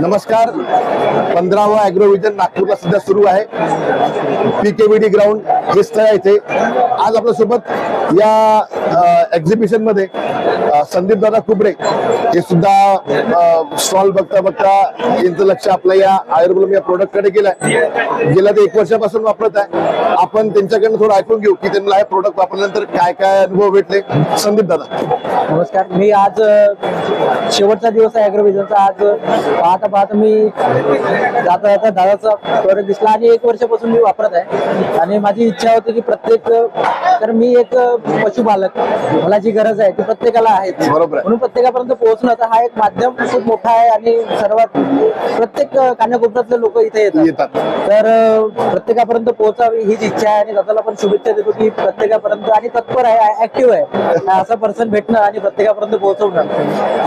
नमस्कार. पंधरावा अॅग्रोविजन नागपूरला सध्या सुरू आहे. पीकेबीडी ग्राउंड हे स्थळ आहे इथे. आज आपल्यासोबत या एक्झिबिशनमध्ये संदीप दादा कुबडे हे सुद्धा स्टॉल बघता बघता यांचं लक्ष आपल्या या आयुर्वेद या प्रोडक्टकडे गेलंय. गेल्या ते एक वर्षापासून वापरत आहे. आपण त्यांच्याकडनं थोडं ऐकून घेऊ की त्यांना हे प्रोडक्ट वापरल्यानंतर काय काय अनुभव भेटले. संदीप दादा नमस्कार. मी आज शेवटचा दिवस आहे अॅग्रोविजनचा आज पाहता पाहता मी जाता जाता दादाचा प्रोडक्ट दिसला आणि एक वर्षापासून मी वापरत आहे. आणि माझी इच्छा होती की प्रत्येक तर मी एक पशुपालक. मला जी गरज आहे ती प्रत्येकाला आहे. बरोबर आहे. म्हणून प्रत्येकापर्यंत पोहोचणं तर हा एक माध्यम खूप मोठा आहे आणि सर्वात प्रत्येक अ, कानाकोपऱ्यातले लोक इथे येतात. येतात. तर अ, प्रत्येकापर्यंत पोहोचावी हीच इच्छा आहे आणि दादाला पण शुभेच्छा देतो की प्रत्येकापर्यंत आणि तत्पर आहे ऍक्टिव्ह आहे. असं पर्सन भेटणं आणि प्रत्येकापर्यंत पोहोचवणं.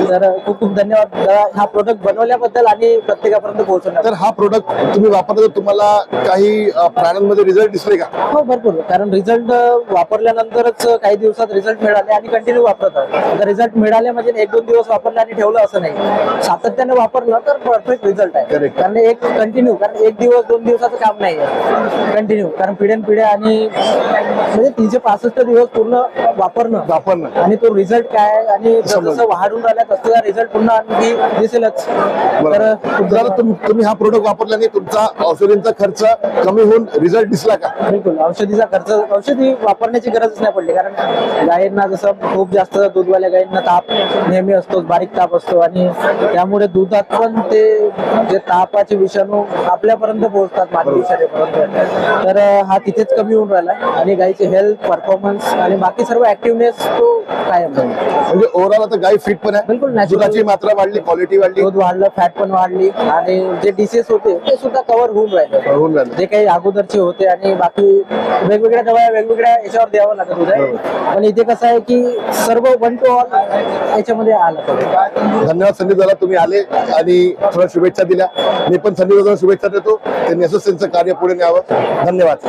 तर अ, खूप खूप धन्यवाद. दादा हा प्रोडक्ट बनवल्याबद्दल आणि प्रत्येकापर्यंत पोहोचवण्याबद्दल. तर हा प्रोडक्ट तुम्ही वापरला तर तुम्हाला काही अ, प्राण्यांमध्ये रिझल्ट दिसले का? हो भरपूर. कारण रिझल्ट वापरल्यानंतरच काही दिवसात रिझल्ट मिळाले आणि कंटिन्यू वापरत आहोत. तर रिझल्ट मिळाले म्हणजे एक दोन दिवस वापरले आणि ठेवलं असं नाही. सातत्याने वापरलं तर परफेक्ट रिझल्ट आहे. कारण एक कंटिन्यू कारण एक दिवस दोन दिवसाचं काम नाही कंटिन्यू कारण पिढ्यान पिढ्या आणि म्हणजे तीनशे पासष्ट दिवस पूर्ण वापरणं. वापरणं. आणि तो रिझल्ट काय आणि जसं वाढून राहिला तसं रिझल्ट पुन्हा आणखी दिसेलच. तर तुम्ही हा प्रोडक्ट वापरल्याने तुमचा औषधींचा खर्च कमी होऊन रिझल्ट दिसला का? बिलकुल. औषधीचा खर्च औषधी वापरण्याची गरजच नाही पडली. कारण गायींना जसं खूप जास्त दूधवाल्या गायींना ताप नेहमी असतो बारीक ताप असतो आणि त्यामुळे दुधात पण ते जे तापाचे विषाणू आपल्यापर्यंत पोहोचतात मानवी शरीरापर्यंत. तर हा तिथेच कमी होऊन राहिला आणि गायीचे हेल्थ परफॉर्मन्स आणि बाकी सर्व ऍक्टिव्हनेस तो कायम राहील. म्हणजे ओव्हरऑल आता गाय फिट पण आहे. बिलकुल. दुधाची मात्रा वाढली क्वालिटी वाढली. दूध वाढलं फॅट पण वाढली आणि जे डिसेस होते ते सुद्धा कव्हर होऊन राहिले. होऊन राहिलं. जे काही अगोदरचे होते आणि बाकी वेगवेगळ्या दवा वेगवेगळ्या याच्यावर द्यावं लागत होतं. पण इथे कसं आहे की सर्व वन टू ऑल याच्यामध्ये आलं. धन्यवाद संदीप दादा तुम्ही आले आणि थोड्या शुभेच्छा दिल्या. मी पण संदीप दादा शुभेच्छा देतो. त्यांनी असंच त्यांचं कार्य पुढे न्यावं. धन्यवाद.